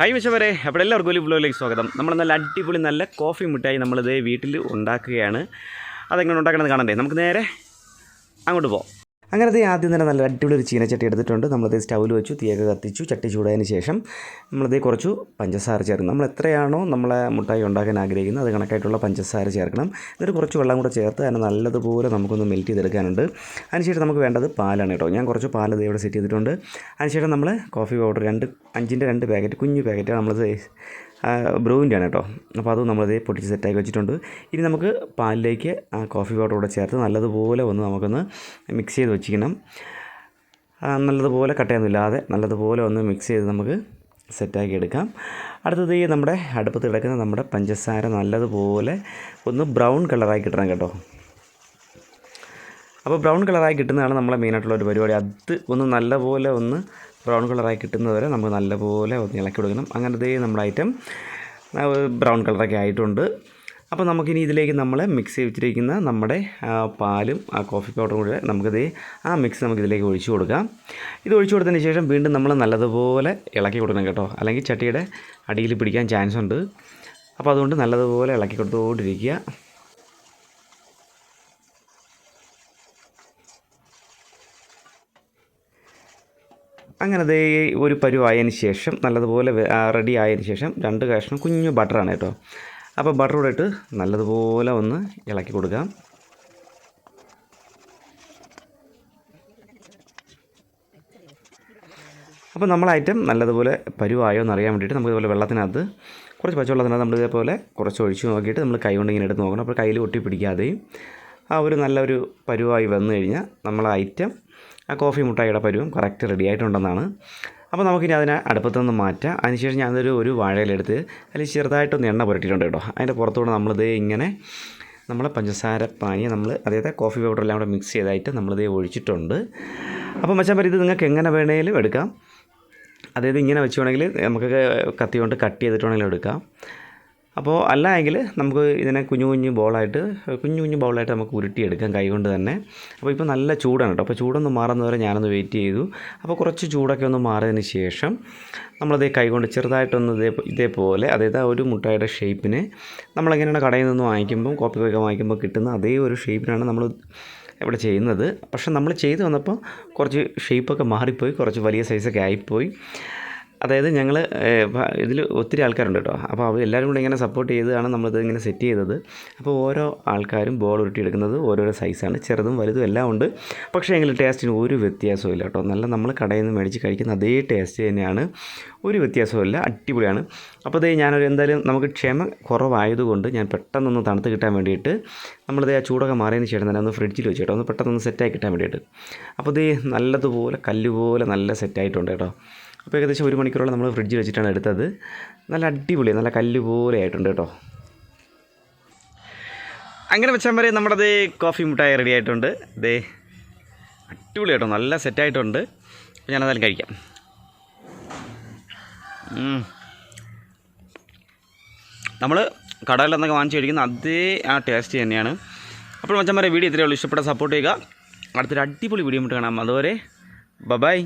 Hi മിച്ചവരെ അപ്പോൾ എല്ലാവർക്കും ഒരു വ്ലോഗിലേക്ക് സ്വാഗതം. നമ്മൾ നല്ല അടിപൊളി നല്ല കോഫി മിഠായി നമ്മളിത് വീട്ടിൽ ഉണ്ടാക്കുകയാണ്. അതെങ്ങനെ ഉണ്ടാക്കണമെന്ന് കാണണ്ടേ? നമുക്ക് നേരെ അങ്ങോട്ട് പോകാം അങ്ങനത്തെ ആദ്യം തന്നെ നല്ല അടിപൊളി ഒരു ചീനച്ചട്ടി എടുത്തിട്ടുണ്ട്. നമ്മളത് സ്റ്റൗവിൽ വെച്ചു തീയൊക്കെ കത്തിച്ചു ചട്ടി ചൂടായതിന് ശേഷം നമ്മളത് കുറച്ചു പഞ്ചസാര ചേർക്കും നമ്മൾ എത്രയാണോ നമ്മളെ മുട്ടായി ഉണ്ടാക്കാൻ ആഗ്രഹിക്കുന്നത് അത് കണക്കായിട്ടുള്ള പഞ്ചസാര ചേർക്കണം. എന്നിട്ട് കുറച്ച് വെള്ളം കൂടെ ചേർത്ത് അതിനെ നല്ലതുപോലെ നമുക്കൊന്ന് മെൽറ്റ് ചെയ്തെടുക്കാനുണ്ട്. അതിനുശേഷം നമുക്ക് വേണ്ടത് പാലാണ് കേട്ടോ. ഞാൻ കുറച്ച് പാൽ ദേ ഇവിടെ സെറ്റ് ചെയ്തിട്ടുണ്ട്. അതിനുശേഷം നമ്മൾ കോഫി പൗഡർ രണ്ട് അഞ്ചിന്റെ രണ്ട് പാക്കറ്റ് കുഞ്ഞു പാക്കറ്റ് നമ്മളത് ബ്രൂവിന്റെ ആണ് കേട്ടോ. അപ്പോൾ അത് നമ്മളത് പൊട്ടിച്ച് സെറ്റാക്കി വെച്ചിട്ടുണ്ട്. ഇനി നമുക്ക് പാലിലേക്ക് ആ കോഫി പൗഡർ കൂടെ ചേർത്ത് നല്ലതുപോലെ ഒന്ന് നമുക്കൊന്ന് മിക്സ് ചെയ്ത് വെച്ചിരിക്കണം. നല്ലതുപോലെ കട്ടയൊന്നുമില്ലാതെ നല്ലതുപോലെ ഒന്ന് മിക്സ് ചെയ്ത് നമുക്ക് സെറ്റാക്കി എടുക്കാം. അടുത്തത് ഈ നമ്മുടെ അടുപ്പത്ത് കിടക്കുന്ന നമ്മുടെ പഞ്ചസാര നല്ലതുപോലെ ഒന്ന് ബ്രൗൺ കളറായി കിട്ടണം കേട്ടോ. അപ്പോൾ ബ്രൗൺ കളറായി കിട്ടുന്നതാണ് നമ്മളെ മെയിനായിട്ടുള്ള ഒരു പരിപാടി. അത് ഒന്ന് നല്ലപോലെ ഒന്ന് ബ്രൗൺ കളറായി കിട്ടുന്നവരെ നമുക്ക് നല്ലപോലെ ഒന്ന് ഇളക്കി കൊടുക്കണം. അങ്ങനെ അങ്ങനത്തെ നമ്മുടെ ഐറ്റം ബ്രൗൺ കളറൊക്കെ ആയിട്ടുണ്ട്. അപ്പോൾ നമുക്കിനി ഇതിലേക്ക് നമ്മൾ മിക്സ് വെച്ചിരിക്കുന്ന നമ്മുടെ പാലും ആ കോഫി പൗഡറും കൂടെ നമുക്കിത് ആ മിക്സ് നമുക്ക് ഇതിലേക്ക് ഒഴിച്ചു കൊടുക്കാം. ഇത് ഒഴിച്ചു കൊടുത്തതിന് ശേഷം വീണ്ടും നമ്മൾ നല്ലതുപോലെ ഇളക്കി കൊടുക്കണം കേട്ടോ. അല്ലെങ്കിൽ ചട്ടിയുടെ അടിയിൽ പിടിക്കാൻ ചാൻസ് ഉണ്ട്. അപ്പോൾ അതുകൊണ്ട് നല്ലതുപോലെ ഇളക്കി കൊടുത്തുകൊണ്ടിരിക്കുക അങ്ങനെ ദേ ഒരു പരുവായതിന് ശേഷം നല്ലതുപോലെ റെഡി ആയതിന് ശേഷം രണ്ട് കഷ്ണം കുഞ്ഞു ബട്ടറാണ് കേട്ടോ. അപ്പോൾ ബട്ടർ കൂടെ ഇട്ട് നല്ലതുപോലെ ഒന്ന് ഇളക്കി കൊടുക്കാം. അപ്പോൾ നമ്മൾ ഐറ്റം നല്ലതുപോലെ പരുവായോ എന്ന് അറിയാൻ വേണ്ടിയിട്ട് നമുക്ക് ഇതുപോലെ വെള്ളത്തിനകത്ത് കുറച്ച് പച്ചവെള്ളത്തിനകത്ത് നമ്മൾ ഇതേപോലെ കുറച്ച് ഒഴിച്ച് നോക്കിയിട്ട് നമ്മൾ കൈ കൊണ്ട് ഇങ്ങനെ എടുത്ത് നോക്കണം. അപ്പോൾ കയ്യിൽ ഒട്ടി പിടിക്കാതെയും ആ ഒരു നല്ലൊരു പരുവായി വന്നു കഴിഞ്ഞാൽ നമ്മൾ ഐറ്റം ആ കോഫി മുട്ടായിയുടെ പരുവും. കറക്റ്റ് റെഡി ആയിട്ടുണ്ടെന്നാണ്. അപ്പോൾ നമുക്കിനി അതിനെ അടുപ്പത്തുനിന്ന് മാറ്റാം. അതിനുശേഷം ഞാനൊരു ഒരു വാഴയിലെടുത്ത് അതിൽ ചെറുതായിട്ടൊന്ന് എണ്ണ പുരട്ടിയിട്ടുണ്ട് കേട്ടോ. അതിന്റെ പുറത്തുകൂടെ നമ്മളിത് ഇങ്ങനെ നമ്മൾ പഞ്ചസാര പാനി നമ്മൾ അതായത് കോഫി പൗഡർ എല്ലാം കൂടെ മിക്സ് ചെയ്തായിട്ട് നമ്മളിത് ഒഴിച്ചിട്ടുണ്ട്. അപ്പോൾ മച്ചാൻ ഇത് നിങ്ങൾക്ക് എങ്ങനെ വേണേലും എടുക്കാം. അതായത് ഇങ്ങനെ വെച്ചുകൊണ്ടെങ്കിൽ നമുക്ക് കത്തി കൊണ്ട് കട്ട് ചെയ്തിട്ട് വേണമെങ്കിലും എടുക്കാം. അപ്പോൾ അല്ല എങ്കിൽ നമുക്ക് ഇതിനെ കുഞ്ഞു കുഞ്ഞു ബോളായിട്ട് കുഞ്ഞു കുഞ്ഞു ബോളായിട്ട് നമുക്ക് ഉരുട്ടിയെടുക്കാം കൈകൊണ്ട് തന്നെ. അപ്പോൾ ഇപ്പോൾ നല്ല ചൂടാണ് കേട്ടോ. അപ്പോൾ ചൂടൊന്നും ചൂടൊന്ന് മാറുന്നവരെ ഞാനൊന്ന് വെയിറ്റ് ചെയ്തു. അപ്പോൾ കുറച്ച് ചൂടൊക്കെ ഒന്ന് മാറിയതിന് ശേഷം നമ്മളത് കൈ കൊണ്ട് ചെറുതായിട്ടൊന്ന് ഇതേ ഇതേപോലെ അതായത് ആ ഒരു മുട്ടായുടെ ഷേപ്പിന് നമ്മളെങ്ങനെയാണ് കടയിൽ നിന്ന് വാങ്ങിക്കുമ്പോൾ കോപ്പി കോപ്പി വാങ്ങിക്കുമ്പോൾ കിട്ടുന്ന അതേ ഒരു ഷേപ്പിനാണ് നമ്മൾ ഇവിടെ ചെയ്യുന്നത്. പക്ഷെ നമ്മൾ ചെയ്തു വന്നപ്പോൾ കുറച്ച് ഷേപ്പൊക്കെ മാറിപ്പോയി കുറച്ച് വലിയ സൈസൊക്കെ ആയിപ്പോയി. അതായത് ഞങ്ങൾ ഇതിൽ ഒത്തിരി ആൾക്കാരുണ്ട് കേട്ടോ. അപ്പോൾ അവർ എല്ലാവരും കൂടെ ഇങ്ങനെ സപ്പോർട്ട് ചെയ്താണ് നമ്മളിത് ഇങ്ങനെ സെറ്റ് ചെയ്തത്. അപ്പോൾ ഓരോ ആൾക്കാരും ബോൾ ഉരുട്ടി ഉരുട്ടിയെടുക്കുന്നത് ഓരോരോ സൈസാണ് ചെറുതും വലുതും എല്ലാം ഉണ്ട്. പക്ഷേ എങ്കിൽ ടേസ്റ്റിന് ഒരു വ്യത്യാസവും ഇല്ല കേട്ടോ. നല്ല നമ്മൾ കടയിൽ നിന്ന് മേടിച്ച് കഴിക്കുന്ന അതേ ടേസ്റ്റ് തന്നെയാണ്. ഒരു വ്യത്യാസവും ഇല്ല. അടിപൊളിയാണ്. അപ്പോൾ ഇതേ ഞാനൊരു എന്തായാലും നമുക്ക് ക്ഷമ കുറവായതുകൊണ്ട് ഞാൻ പെട്ടെന്നൊന്ന് തണുത്ത് കിട്ടാൻ വേണ്ടിയിട്ട് നമ്മളിത് ആ ചൂടൊക്കെ മാറിയതിന് ശേഷം തന്നെ ഒന്ന് ഫ്രിഡ്ജിൽ വെച്ച് കേട്ടോ. ഒന്ന് പെട്ടെന്നൊന്ന് സെറ്റായി കിട്ടാൻ വേണ്ടിയിട്ട്. അപ്പോൾ ഇതേ നല്ലതുപോലെ കല്ലുപോലെ നല്ല സെറ്റായിട്ടുണ്ട് കേട്ടോ. അപ്പോൾ ഏകദേശം ഒരു മണിക്കൂറോളം നമ്മൾ ഫ്രിഡ്ജിൽ വെച്ചിട്ടാണ് എടുത്തത്. നല്ല അടിപൊളി നല്ല കല്ല് പോലെ ആയിട്ടുണ്ട് കേട്ടോ. അങ്ങനെ വെച്ചാൽ വരെ നമ്മുടെ കോഫി മുട്ടായി റെഡി ആയിട്ടുണ്ട്. ദേ അടിപൊളി കേട്ടോ നല്ല സെറ്റായിട്ടുണ്ട് അപ്പോൾ ഞാനതായാലും കഴിക്കാം. നമ്മൾ കടയിൽ നിന്നൊക്കെ വാങ്ങിച്ച് കഴിക്കുന്ന അതേ ആ ടേസ്റ്റ് തന്നെയാണ്. അപ്പോൾ മച്ചന്മാരെ വീഡിയോ ഇത്രയേ ഉള്ളൂ. ഇഷ്ടപ്പെട്ട സപ്പോർട്ട് ചെയ്യുക. അടുത്തൊരു അടിപൊളി വീഡിയോ മുട്ട് കാണാം. അതുവരെ ബബായ്